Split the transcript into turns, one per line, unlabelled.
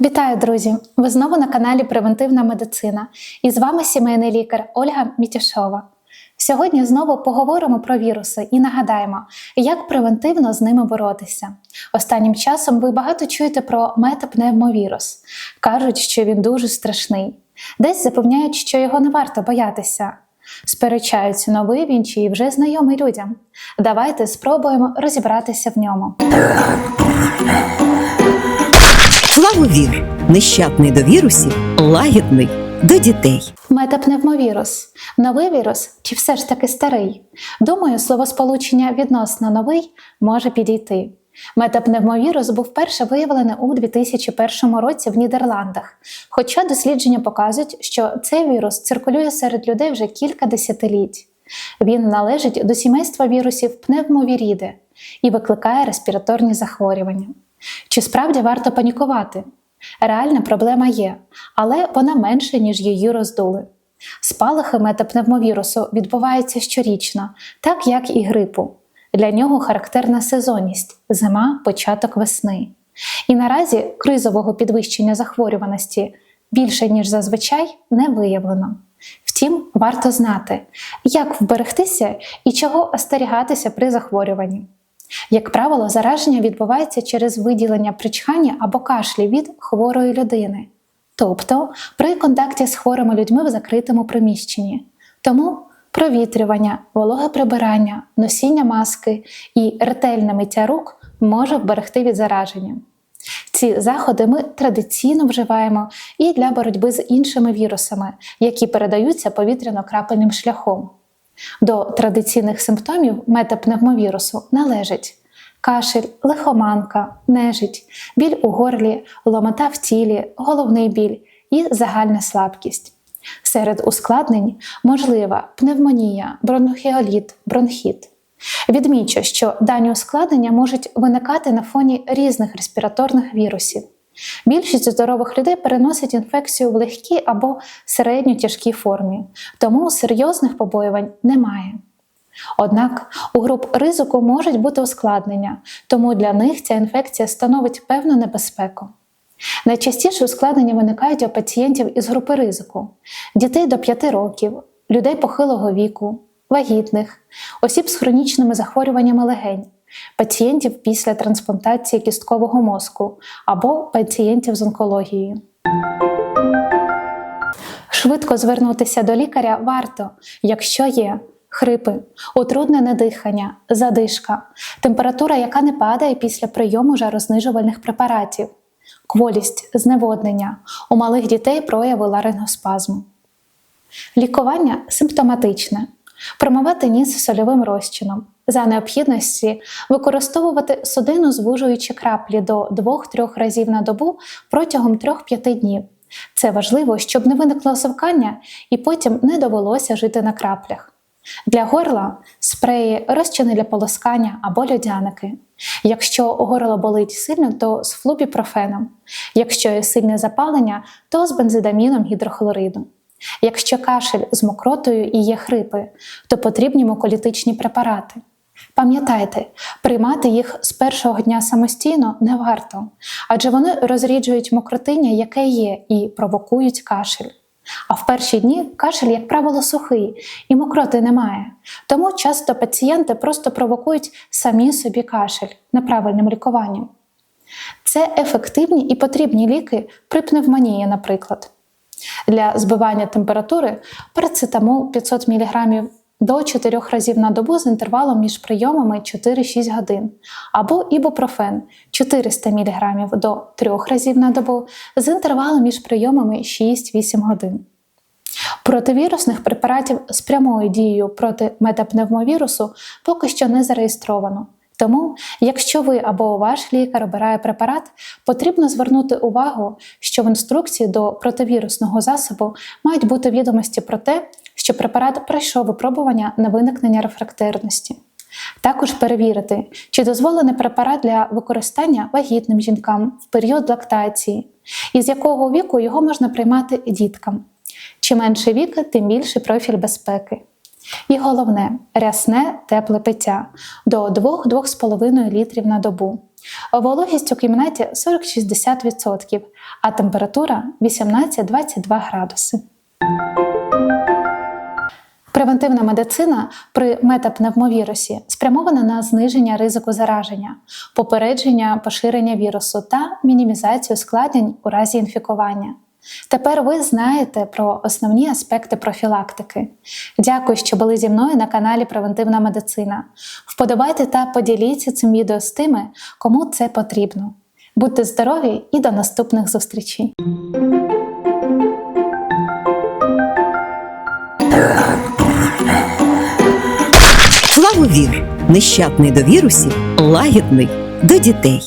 Вітаю, друзі! Ви знову на каналі Превентивна медицина і з вами сімейний лікар Ольга Мітяшова. Сьогодні знову поговоримо про віруси і нагадаємо, як превентивно з ними боротися. Останнім часом ви багато чуєте про метапневмовірус. Кажуть, що він дуже страшний. Десь запевняють, що його не варто боятися. Сперечаються новий він чи вже знайомий людям. Давайте спробуємо розібратися в ньому.
Флаговір нещадний до вірусів, лагідний до дітей.
Метапневмовірус новий вірус чи все ж таки старий? Думаю, словосполучення відносно новий може підійти. Метапневмовірус був вперше виявлений у 2001 році в Нідерландах. Хоча дослідження показують, що цей вірус циркулює серед людей вже кілька десятиліть. Він належить до сімейства вірусів пневмовіріди і викликає респіраторні захворювання. Чи справді варто панікувати? Реальна проблема є, але вона менша, ніж її роздули. Спалахи метапневмовірусу відбуваються щорічно, так як і грипу. Для нього характерна сезонність зима, початок весни. І наразі кризового підвищення захворюваності більше, ніж зазвичай, не виявлено. Втім, варто знати, як вберегтися і чого остерігатися при захворюванні. Як правило, зараження відбувається через виділення при чханні або кашлі від хворої людини, тобто при контакті з хворими людьми в закритому приміщенні. Тому провітрювання, вологе прибирання, носіння маски і ретельне миття рук може вберегти від зараження. Ці заходи ми традиційно вживаємо і для боротьби з іншими вірусами, які передаються повітряно-крапельним шляхом. До традиційних симптомів метапневмовірусу належать кашель, лихоманка, нежить, біль у горлі, ломота в тілі, головний біль і загальна слабкість. Серед ускладнень можлива пневмонія, бронхіоліт, бронхіт. Відмічу, що дані ускладнення можуть виникати на фоні різних респіраторних вірусів. Більшість здорових людей переносять інфекцію в легкій або середньо тяжкій формі, тому серйозних побоювань немає. Однак у груп ризику можуть бути ускладнення, тому для них ця інфекція становить певну небезпеку. Найчастіше ускладнення виникають у пацієнтів із групи ризику: дітей до 5 років, людей похилого віку, вагітних, осіб з хронічними захворюваннями легень, пацієнтів після трансплантації кісткового мозку або пацієнтів з онкологією. Швидко звернутися до лікаря варто, якщо є хрипи, утруднене дихання, задишка, температура, яка не падає після прийому жарознижувальних препаратів, кволість, зневоднення, у малих дітей прояви ларингоспазму. Лікування симптоматичне. Промивати ніс сольовим розчином. За необхідності використовувати судину звужуючі краплі до 2-3 разів на добу протягом 3-5 днів. Це важливо, щоб не виникло совкання і потім не довелося жити на краплях. Для горла спреї, розчини для полоскання або льодяники. Якщо горло болить сильно, то з флубіпрофеном. Якщо є сильне запалення, то з бензидаміном гідрохлориду. Якщо кашель з мокротою і є хрипи, то потрібні муколітичні препарати. Пам'ятайте, приймати їх з першого дня самостійно не варто, адже вони розріджують мокротиння, яке є, і провокують кашель. А в перші дні кашель, як правило, сухий і мокроти немає. Тому часто пацієнти просто провокують самі собі кашель неправильним лікуванням. Це ефективні і потрібні ліки при пневмонії, наприклад. Для збивання температури парацетамол 500 мг до 4 разів на добу з інтервалом між прийомами 4-6 годин, або ібупрофен 400 мг до 3 разів на добу з інтервалом між прийомами 6-8 годин. Противірусних препаратів з прямою дією проти метапневмовірусу поки що не зареєстровано. Тому, якщо ви або ваш лікар обирає препарат, потрібно звернути увагу, що в інструкції до противірусного засобу мають бути відомості про те, що препарат пройшов випробування на виникнення рефрактерності. Також перевірити, чи дозволений препарат для використання вагітним жінкам в період лактації, і з якого віку його можна приймати діткам. Чим менше вік, тим більший профіль безпеки. І головне рясне тепле пиття до 2-2,5 літрів на добу. Вологість у кімнаті 40-60%, а температура 18-22 градуси. Превентивна медицина при метапневмовірусі спрямована на зниження ризику зараження, попередження поширення вірусу та мінімізацію складень у разі інфікування. Тепер ви знаєте про основні аспекти профілактики. Дякую, що були зі мною на каналі Превентивна медицина. Вподобайте та поділіться цим відео з тими, кому це потрібно. Будьте здорові і до наступних зустрічей!
Флаговір нещадний до вірусів, лагідний до дітей.